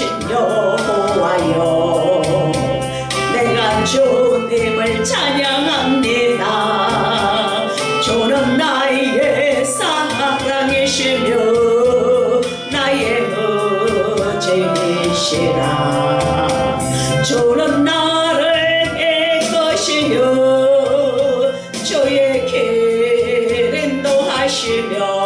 신 여호와여 내가 주님을 찬양합니다. 주는 나의 사랑이시며 나의 의지이시라. 주는 나를 이끄시며 저의 길 인도하시며